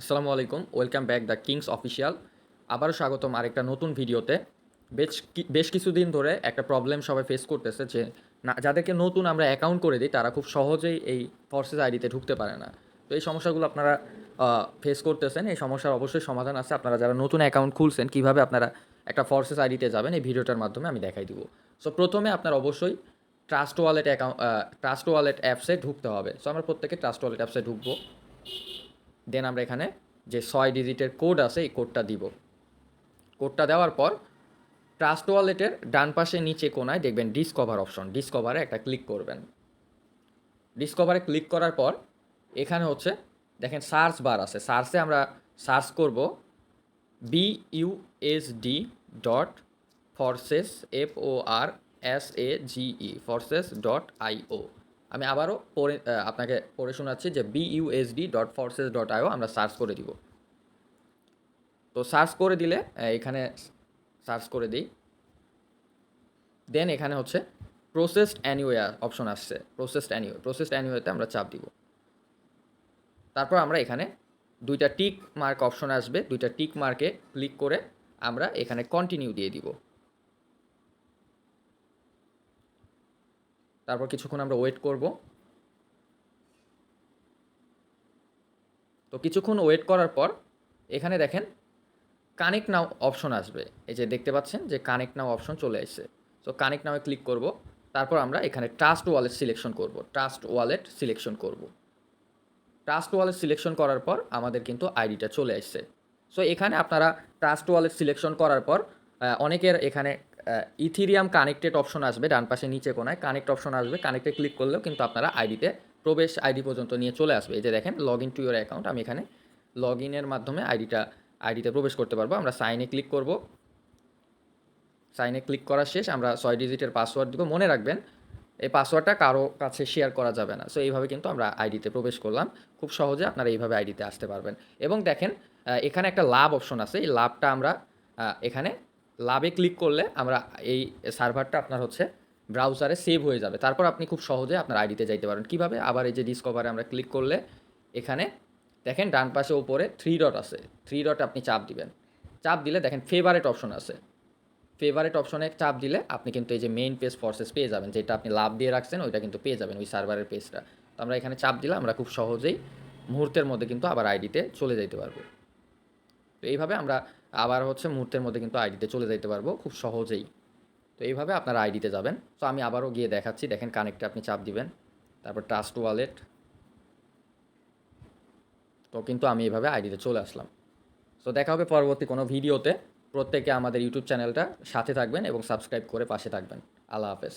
আসসালামু আলাইকুম, welcome back the kings official আবারও স্বাগতম আরেকটা নতুন ভিডিওতে। বেশ বেশ কিছুদিন ধরে একটা প্রবলেম সবাই ফেস করতেছে যে, না, যাদেরকে নতুন আমরা অ্যাকাউন্ট করে দিই, তারা খুব সহজেই এই ফর্সেস আইডিতে ঢুকতে পারে না। তো এই সমস্যাগুলো আপনারা ফেস করতেছেন। এই সমস্যার অবশ্যই সমাধান আছে। আপনারা যারা নতুন অ্যাকাউন্ট খুলছেন, কীভাবে আপনারা একটা ফর্সেস আইডিতে যাবেন, এই ভিডিওটার মাধ্যমে আমি দেখাই দিব। সো প্রথমে আপনার অবশ্যই trust wallet account trust wallet অ্যাপসে ঢুকতে হবে। সো আমরা প্রত্যেকে ট্রাস্ট ওয়ালেট অ্যাপসে ঢুকবো। দেন আমরা এখানে যে ছয় ডিজিটের কোড আছে, এই কোডটা দিব। কোডটা দেওয়ার পর ট্রাস্ট ওয়ালেটের ডান পাশে নিচে কোনায় দেখবেন ডিসকভার অপশন। ডিসকভারে একটা ক্লিক করবেন। ডিসকভারে ক্লিক করার পর এখানে হচ্ছে, দেখেন সার্চ বার আছে। সার্চে আমরা সার্চ করব B U S D dot forsage F O R S A G E forsage dot I O আমি আবারও পড়ে আপনাকে পড়ে শোনাচ্ছি যে BUSD dot forsage dot IO আমরা সার্চ করে দিব। তো সার্চ করে দিলে এখানে সার্চ করে দিই। দেন এখানে হচ্ছে প্রসেসড অ্যানিওয়ে অপশন আসছে প্রসেসড অ্যানিওয়ে প্রসেসড অ্যানিওয়েতে আমরা চাপ দিব। তারপর আমরা এখানে দুইটা টিক মার্ক অপশন আসবে, দুইটা টিক মার্কে ক্লিক করে আমরা এখানে কন্টিনিউ দিয়ে দিব। তারপর কিছুক্ষণ আমরা ওয়েট করব। তো কিছুক্ষণ ওয়েট করার পর, এখানে দেখেন কানেক্ট নাও অপশন আসবে। এই যে দেখতে পাচ্ছেন যে কানেক্ট নাও অপশন চলে এসেছে। তো কানেক্ট নাও ক্লিক করব। তারপর আমরা এখানে ট্রাস্ট ওয়ালেট সিলেকশন করব। ট্রাস্ট ওয়ালেট সিলেকশন করব। ট্রাস্ট ওয়ালেট সিলেকশন করার পর আমাদের কিন্তু আইডিটা চলে আসছে সো এখানে আপনারা ট্রাস্ট ওয়ালেট সিলেকশন করার পর অনেকের এখানে ইথিরিয়াম কানেক্টেড অপশন আসবে ডান পাশে নিচে কোনায়। কানেক্ট অপশন আসবে। কানেক্টে ক্লিক করলেও কিন্তু আপনারা আইডিতে প্রবেশ আইডি পর্যন্ত নিয়ে চলে আসবে। এই যে দেখেন log in to your account আমি এখানে লগ ইনের মাধ্যমে আইডিটা আইডিতে প্রবেশ করতে পারব। আমরা সাইনে ক্লিক করব। সাইনে ক্লিক করা শেষ। আমরা ছয় ডিজিটের পাসওয়ার্ড দিব। মনে রাখবেন, এই পাসওয়ার্ডটা কারও কাছে শেয়ার করা যাবে না। সো এইভাবে কিন্তু আমরা আইডিতে প্রবেশ করলাম। খুব সহজে আপনারা এইভাবে আইডিতে আসতে পারবেন। এবং দেখেন এখানে একটা লাভ অপশন আছে। এই লাভটা আমরা এখানে লাভে ক্লিক করলে আমরা এই সার্ভারটা আপনার হচ্ছে ব্রাউজারে সেভ হয়ে যাবে। তারপর আপনি খুব সহজে আপনার আইডিতে যাইতে পারেন। কীভাবে? আবার এই যে ডিসকভারে আমরা ক্লিক করলে এখানে দেখেন ডান পাশে উপরে থ্রি ডট আছে। থ্রি ডট আপনি চাপ দিবেন। চাপ দিলে দেখেন ফেভারেট অপশন আছে। ফেভারেট অপশনে চাপ দিলে আপনি কিন্তু এই যে মেইন পেজ ফর্সেস পেয়ে যাবেন। যেটা আপনি লাভ দিয়ে রাখছেন, ওইটা কিন্তু পেয়ে যাবেন ওই সার্ভারের পেজটা তো আমরা এখানে চাপ দিলে আমরা খুব সহজেই মুহূর্তের মধ্যে কিন্তু আবার আইডিতে চলে যাইতে পারব। তো এইভাবে আমরা আবার হচ্ছে মুহূর্তের মধ্যে কিন্তু আইডিতে চলে যাইতে পারব খুব সহজেই। তো এইভাবে আপনারা আইডিতে যাবেন। তো আমি আবারও গিয়ে দেখাচ্ছি, দেখেন কানেক্টে আপনি চাপ দিবেন। তারপর ট্রাস্ট ওয়ালেট তো কিন্তু আমি এইভাবে আইডিতে চলে আসলাম। তো দেখা হবে পরবর্তী কোনো ভিডিওতে। প্রত্যেকে আমাদের ইউটিউব চ্যানেলটা সাথে থাকবেন এবং সাবস্ক্রাইব করে পাশে থাকবেন। আল্লাহ হাফেজ।